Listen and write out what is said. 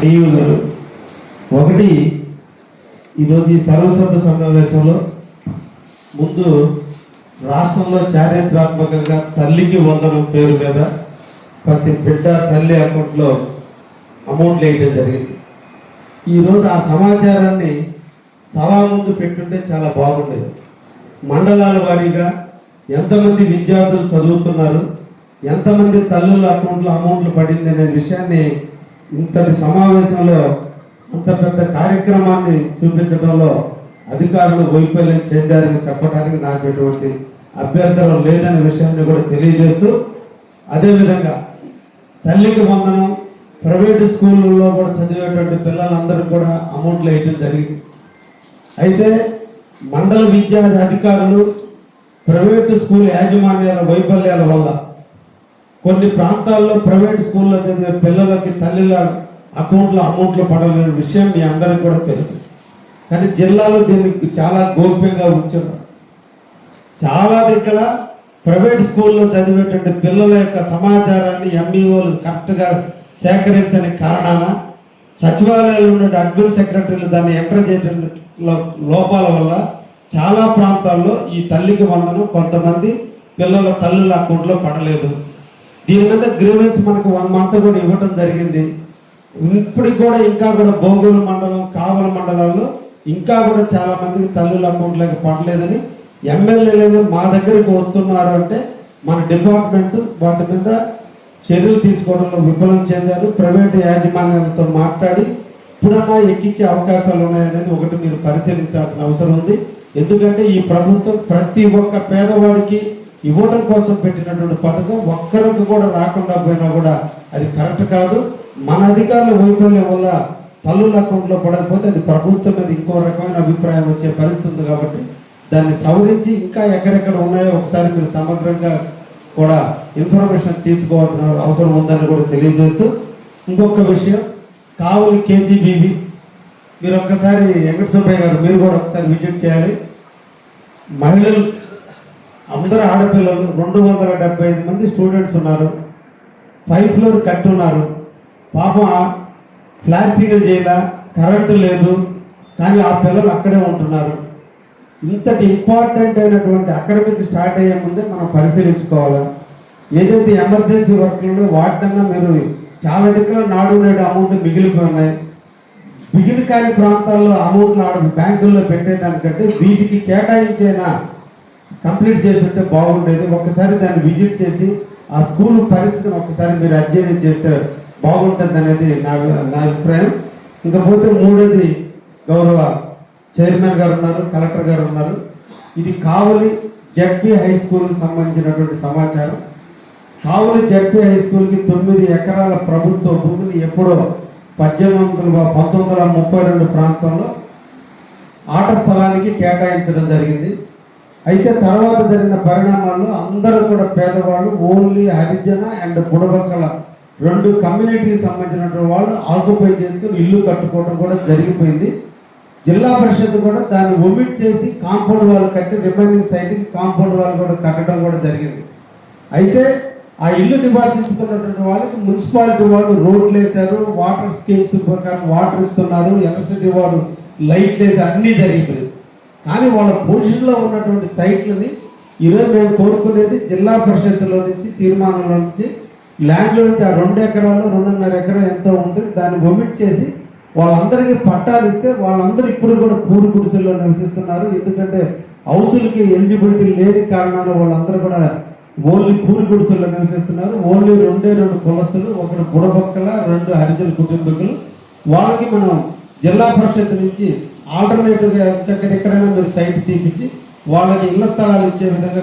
DEO గారు ఒకటి ఈరోజు ఈ సర్వసభ్య సమావేశంలో ముందు రాష్ట్రంలో చారిత్రాత్మకంగా తల్లికి వందనం పేరు మీద ప్రతి బిడ్డ తల్లి అకౌంట్లో అమౌంట్ వేయడం జరిగింది. ఈరోజు ఆ సమాచారాన్ని సభా ముందు పెట్టుంటే చాలా బాగుండేది. మండలాల వారీగా ఎంతమంది విద్యార్థులు చదువుతున్నారు ఎంతమంది తల్లుల అకౌంట్లో అమౌంట్లు పడింది అనే విషయాన్ని ఇంతటి సమావేశంలో అంత పెద్ద కార్యక్రమాన్ని చూపించడంలో అధికారులు వైఫల్యం చెందారని చెప్పడానికి నాకు ఎటువంటి అభ్యంతరం లేదనే విషయాన్ని కూడా తెలియజేస్తూ అదేవిధంగా తల్లికి వందనం ప్రైవేటు స్కూళ్ళలో కూడా చదివేటువంటి పిల్లలందరూ కూడా అమౌంట్లు వేయటం జరిగింది. అయితే మండల విద్యా అధికారులు ప్రైవేటు స్కూల్ యాజమాన్యాల వైఫల్యాల వల్ల కొన్ని ప్రాంతాల్లో ప్రైవేట్ స్కూల్లో చదివే పిల్లలకి తల్లిల అకౌంట్లో అమౌంట్లు పడలేని విషయం మీ అందరికీ కూడా తెలుసు. కానీ జిల్లాలో దీనికి చాలా గోప్యంగా ఉంచున్నారు చాలా దగ్గర ప్రైవేట్ స్కూల్లో చదివేటువంటి పిల్లల యొక్క సమాచారాన్ని ఎంఈఓలు కరెక్ట్గా సేకరించని కారణాన సచివాలయాలు ఉన్న అడ్మిన్ సెక్రటరీలు దాన్ని ఎంటర్ చేయడం లోపాల వల్ల చాలా ప్రాంతాల్లో ఈ తల్లికి వందనం కొంతమంది పిల్లల తల్లుల అకౌంట్లో పడలేదు. దీని మీద గ్రీవెన్స్ మనకు వన్ మంత్ కూడా ఇవ్వటం జరిగింది. ఇప్పుడు కూడా ఇంకా కూడా బోగోలు మండలం కావల మండలాల్లో ఇంకా కూడా చాలా మందికి తల్లుల అకౌంట్లోకి పడలేదని ఎమ్మెల్యేలు మా దగ్గరికి వస్తున్నారు అంటే మన డిపార్ట్మెంట్ వాటి మీద చర్యలు తీసుకోవడంలో విఫలం చెందారు. ప్రైవేట్ యాజమాన్యాలతో మాట్లాడి ఇప్పుడన్నా ఎక్కించే అవకాశాలు ఉన్నాయనేది ఒకటి మీరు పరిశీలించాల్సిన అవసరం ఉంది. ఎందుకంటే ఈ ప్రభుత్వం ప్రతి ఒక్క పేదవాడికి ఇవ్వడం కోసం పెట్టినటువంటి పథకం ఒక్కరికి కూడా రాకుండా పోయినా కూడా అది కరెక్ట్ కాదు. మన అధికారుల వైఫల్యం వల్ల తల్లుల అకౌంట్లో పడకపోతే అది ప్రభుత్వం మీద ఇంకో రకమైన అభిప్రాయం వచ్చే పరిస్థితి ఉంది కాబట్టి దాన్ని సవరించి ఇంకా ఎక్కడెక్కడ ఉన్నాయో ఒకసారి మీరు సమగ్రంగా కూడా ఇన్ఫర్మేషన్ తీసుకోవాల్సిన అవసరం ఉందని కూడా తెలియజేస్తూ ఇంకొక విషయం కావులి కేజీబీబీ మీరు ఒక్కసారి వెంకట సుబ్బయ్య గారు మీరు కూడా ఒకసారి విజిట్ చేయాలి. మహిళలు అందరు ఆడపిల్లలు రెండు వందల డెబ్బై ఐదు మంది స్టూడెంట్స్ ఉన్నారు. ఫైవ్ ఫ్లోర్ కట్టున్నారు. పాపం ప్లాస్టిక్ చేయాల కరెంటు లేదు. కానీ ఆ పిల్లలు అక్కడే ఉంటున్నారు. ఇంతటి ఇంపార్టెంట్ అయినటువంటి అకాడమిక్ స్టార్ట్ అయ్యే ముందే మనం పరిశీలించుకోవాలి? ఏదైతే ఎమర్జెన్సీ వర్క్లు వాటికన్నా మీరు చాలా దగ్గర నాడు నేడు అమౌంట్ మిగిలిపోయినాయి మిగిలి కాని ప్రాంతాల్లో అమౌంట్లు ఆడ బ్యాంకుల్లో పెట్టేదానికంటే వీటికి కేటాయించేనా కంప్లీట్ చేసి ఉంటే బాగుండేది. ఒక్కసారి దాన్ని విజిట్ చేసి ఆ స్కూల్ పరిస్థితిని ఒక్కసారి మీరు అధ్యయనం చేస్తే బాగుంటుంది అనేది నా నా అభిప్రాయం. ఇంకపోతే మూడోది గౌరవ చైర్మన్ గారు ఉన్నారు కలెక్టర్ గారు ఉన్నారు. ఇది కావలి జడ్పీ హై స్కూల్కి సంబంధించినటువంటి సమాచారం. కావలి జడ్పీ హై స్కూల్కి తొమ్మిది ఎకరాల ప్రభుత్వ భూమిని ఎప్పుడో పద్దెనిమిది వందల పంతొమ్మిది వందల ముప్పై రెండు ప్రాంతంలో ఆట స్థలానికి కేటాయించడం జరిగింది. అయితే తర్వాత జరిగిన పరిణామాల్లో అందరూ కూడా పేదవాళ్ళు ఓన్లీ హరిజన అండ్ బుడబక్కల రెండు కమ్యూనిటీకి సంబంధించినటువంటి వాళ్ళు ఆక్యుపై చేసుకుని ఇల్లు కట్టుకోవడం కూడా జరిగిపోయింది. జిల్లా పరిషత్ కూడా దాన్ని ఒమిట్ చేసి కాంపౌండ్ వాళ్ళు కట్టి రిమైనింగ్ సైడ్కి కాంపౌండ్ వాళ్ళు కూడా కట్టడం కూడా జరిగింది. అయితే ఆ ఇల్లు నివాసించుకున్నటువంటి వాళ్ళకి మున్సిపాలిటీ వాళ్ళు రోడ్లు వేశారు వాటర్ స్కీమ్స్ ప్రకారం వాటర్ ఇస్తున్నారు ఎలక్ట్రిసిటీ వారు లైట్లు వేసి అన్నీ జరిగిపోయింది కానీ వాళ్ళ పొజిషన్లో ఉన్నటువంటి సైట్లని ఈరోజు మేము కోరుకునేది జిల్లా పరిషత్తులో నుంచి తీర్మానంలో నుంచి ల్యాండ్లో నుంచి ఆ రెండు ఎకరాలు రెండున్నర ఎకరం ఎంతో ఉంటుంది. దాన్ని ఒమిట్ చేసి వాళ్ళందరికీ పట్టాలు ఇస్తే వాళ్ళందరూ ఇప్పుడు కూడా పూరు గుడిసెల్లో నివసిస్తున్నారు. ఎందుకంటే హౌసులకి ఎలిజిబిలిటీ లేని కారణాన వాళ్ళందరూ కూడా ఓన్లీ పూరి గుడిసెల్లో నివసిస్తున్నారు. ఓన్లీ రెండే రెండు కులస్తులు ఒకటి బుడబక్కల రెండు హరిజన కుటుంబీకులు. వాళ్ళకి మనం జిల్లా పరిషత్ నుంచి ఆల్టర్నేటివ్గా ఎక్కడైనా మీరు సైట్ తీపించి వాళ్ళకి ఇళ్ళ స్థలాలు ఇచ్చే విధంగా